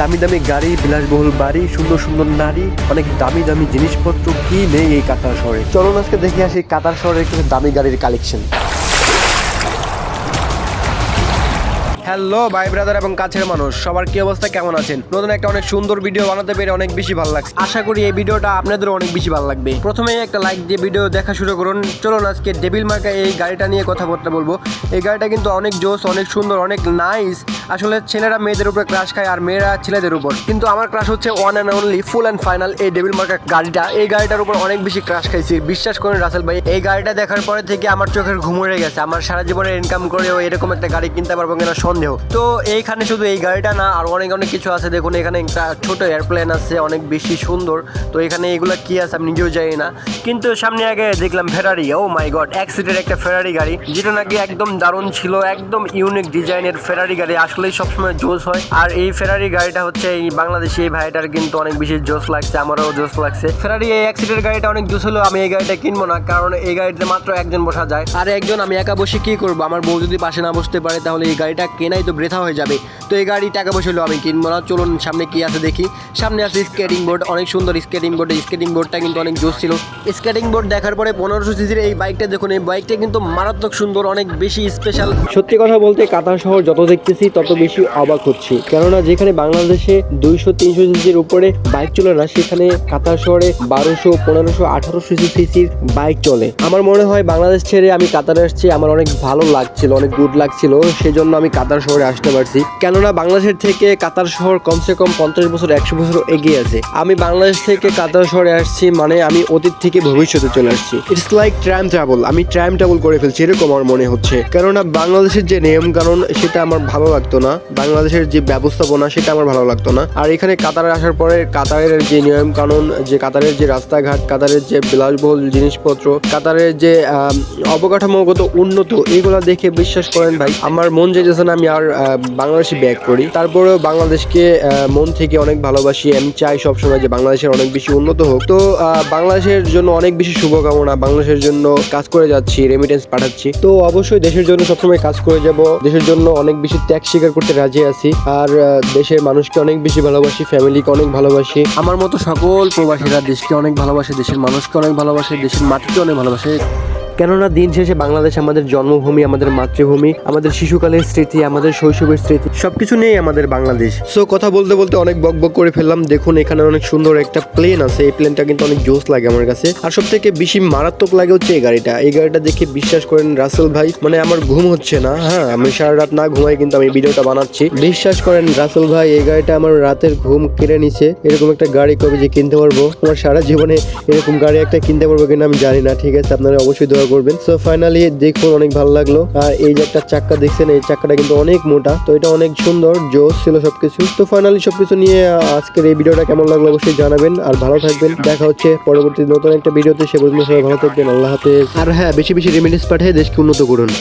দামি দামি গাড়ি, বিলাসবহুল বাড়ি, সুন্দর সুন্দর নারী, অনেক দামি দামি জিনিসপত্র, কি নেই এই কাতার শহরে? চলুন আজকে দেখে আসি কাতার শহরের কিছু দামি গাড়ির কালেকশন হ্যালো, ভাই ব্রাদার এবং কাছের মানুষ, সবার কি অবস্থা, কেমন আছেন? নতুন একটা অনেক সুন্দর ভিডিও বানাতে পেরে অনেক বেশি ভালো লাগছে। আশা করি এই ভিডিওটা আপনাদের অনেক বেশি ভালো লাগবে। প্রথমে একটা লাইক দিয়ে ভিডিও দেখা শুরু করুন। চলুন আজকে ডেবিল মার্কা এই গাড়িটা নিয়ে কথাবার্তা বলব। এই গাড়িটা কিন্তু অনেক জোস, অনেক সুন্দর, অনেক নাইস আসলে ছেলেরা মেয়েদের উপরে ক্রাশ খায় আর মেয়েরা ছেলেদের উপর। কিন্তু আমার ক্রাশ হচ্ছে one and only full and final এই ডেবিল মার্কা গাড়িটা। এই গাড়িটার উপর অনেক বেশি ক্রাশ খাইছি। বিশ্বাস করেন রাসেল ভাই, এই গাড়িটা দেখার পরে থেকে আমার চোখের ঘুম উড়ে গেছে। আমার সারা জীবনের ইনকাম করেও এরকম একটা গাড়ি কিনতে পারব কিনা সন্দেহ তো এইখানে শুধু এই গাড়িটা না, আর অনেক অনেক কিছু আছে। দেখুন, এখানে একটা ছোট এয়ারপ্লেন আছে, অনেক বেশি সুন্দর। তো এখানে এগুলা কি আছে আমি নিজেও জানি না। কিন্তু সামনে আগে দেখলাম ফেরারি ও মাই গড এক সিটের একটা ফেরারি গাড়ি, যেটা নাকি একদম দারুণ ছিল, একদম ইউনিক ডিজাইনের ফেরারি গাড়ি। আসলেই সবসময় জোস হয়। আর এই ফেরারি গাড়িটা হচ্ছে এই বাংলাদেশি এই ভাইটার কিন্তু অনেক বেশি জোস লাগছে, আমারও জোস লাগছে। ফেরারি এই এক সিটের গাড়িটা অনেক জোস হলো আমি এই গাড়িটা কিনবো না, কারণ এই গাড়িতে মাত্র একজন বসা যায়। আর একজন আমি একা বসে কি করব? আমার বউ যদি পাশে না বসতে পারে, তাহলে এই গাড়িটা কেনাই তো বৃথা হয়ে যাবে। তো এই গাড়ি টাকা পয়সা হলো আমি কিনবো না। চলুন সামনে কি আছে দেখি। সামনে আছে স্কেটিং বোর্ড অনেক সুন্দর স্কেটিং বোর্ড স্কেটিং বোর্ডটা কিন্তু অনেক জোস ছিল। স্কেটিং বোর্ড দেখার পরে পনেরোশো সিসির এই বাইকটা দেখুন, এই বাইকটা কিন্তু মারাত্মক সুন্দর, অনেক বেশি স্পেশাল সত্যি কথা বলতে কাতার শহর যত দেখতেছি তত বেশি অবাক হচ্ছি। কেননা যেখানে বাংলাদেশে দুইশো, তিনশো সিসির উপরে বাইক চলে না, সেখানে কাতার শহরে বারোশো, পনেরোশো, আঠারোশো সিসির বাইক চলে। আমার মনে হয় বাংলাদেশ ছেড়ে আমি কাতারে আসছি। আমার অনেক ভালো লাগছিল, অনেক গুড লাগছিল। সেজন্য আমি কাতার শহরে আসতে পারছি। কেননা বাংলাদেশের থেকে কাতার শহর কমসে কম পঞ্চাশ বছর, একশো বছর এগিয়ে আছে। আমি বাংলাদেশ থেকে কাতার শহরে আসছি মানে আমি অতীত থেকে ভবিষ্যতে চলে আসছি। ইটস লাইক ট্রাম ট্রাভেল আমি ট্রাম ট্রাভেল করে ফেলছি, এরকম আমার মনে হচ্ছে। কেননা বাংলাদেশের যে নিয়ম কানুন, সেটা আমার ভালো লাগতো না। বাংলাদেশের যে ব্যবস্থাপনা, সেটা আমার ভালো লাগতো না। আর এখানে কাতারে আসার পরে কাতারের যে নিয়ম কানুন, যে কাতারের যে রাস্তাঘাট, কাতারের যে বিলাসবহুল জিনিসপত্র, কাতারের যে অবকাঠামোগত উন্নত, এগুলো দেখে বিশ্বাস করেন ভাই, আমার মন যেতেছে না, আমি আর আহ, বাংলাদেশে ব্যাক করি তারপরেও বাংলাদেশকে মন থেকে অনেক ভালোবাসি। আমি চাই সবসময় যে বাংলাদেশের অনেক বেশি উন্নত হোক। তো বাংলাদেশের জন্য অনেক বেশি শুভকামনা। বাংলাদেশের জন্য কাজ করে যাচ্ছি রেমিটেন্স পাঠাচ্ছি। তো অবশ্যই দেশের জন্য সবসময় কাজ করে যাব। দেশের জন্য অনেক বেশি ত্যাগ স্বীকার করতে রাজি আছি। আর দেশের মানুষকে অনেক বেশি ভালোবাসি ফ্যামিলিকে অনেক ভালোবাসি। আমার মতো সকল প্রবাসীরা দেশকে অনেক ভালোবাসে দেশের মানুষকে অনেক ভালোবাসে দেশের মাটিকে অনেক ভালোবাসে। কেননা দিন শেষে বাংলাদেশ আমাদের জন্মভূমি, আমাদের মাতৃভূমি, আমাদের শিশুকালের স্মৃতি, আমাদের শৈশবের স্মৃতি, সবকিছু নিয়ে আমাদের বাংলাদেশ। সো কথা বলতে বলতে অনেক বক বক করে ফেললাম। দেখুন, এখানে অনেক সুন্দর একটা প্লেন আছে। এই প্লেনটা কিন্তু অনেক জোস লাগে আমার কাছে। আর সব থেকে বেশি মারাত্মক লাগে হচ্ছে এই গাড়িটা। এই গাড়িটা দেখে বিশ্বাস করেন রাসেল ভাই মানে আমার ঘুম হচ্ছে না। হ্যাঁ আমি সারা রাত না ঘুমাই, কিন্তু আমি ভিডিওটা বানাচ্ছি। বিশ্বাস করেন রাসেল ভাই, এই গাড়িটা আমার রাতের ঘুম কেড়ে নিছে। এরকম একটা গাড়ি কবে যে কিনতে পারব? আমার সারা জীবনে এরকম গাড়ি একটা কিনতে পারব কিনা আমি জানি না। ঠিক আছে, আপনারা অবশ্যই দোয়া করবেন। সো ফাইনালি দেখুন, অনেক ভালো লাগল। আর এই যে একটা চাক্কা দেখছেন, এই চাক্কাটা কিন্তু অনেক মোটা। তো এটা অনেক সুন্দর জোশ ছিল সবকিছু। তো ফাইনালি সবকিছু নিয়ে আজকের এই ভিডিওটা কেমন লাগল অবশ্যই জানাবেন। আর ভালো থাকবেন। দেখা হচ্ছে পরবর্তী নতুন একটা ভিডিওতে। সে পর্যন্ত সবাই ভালো থাকবেন। আল্লাহ হাফেজ। আর হ্যাঁ বেশি বেশি রেমিডিস পাঠিয়ে দেশকে উন্নত করুন।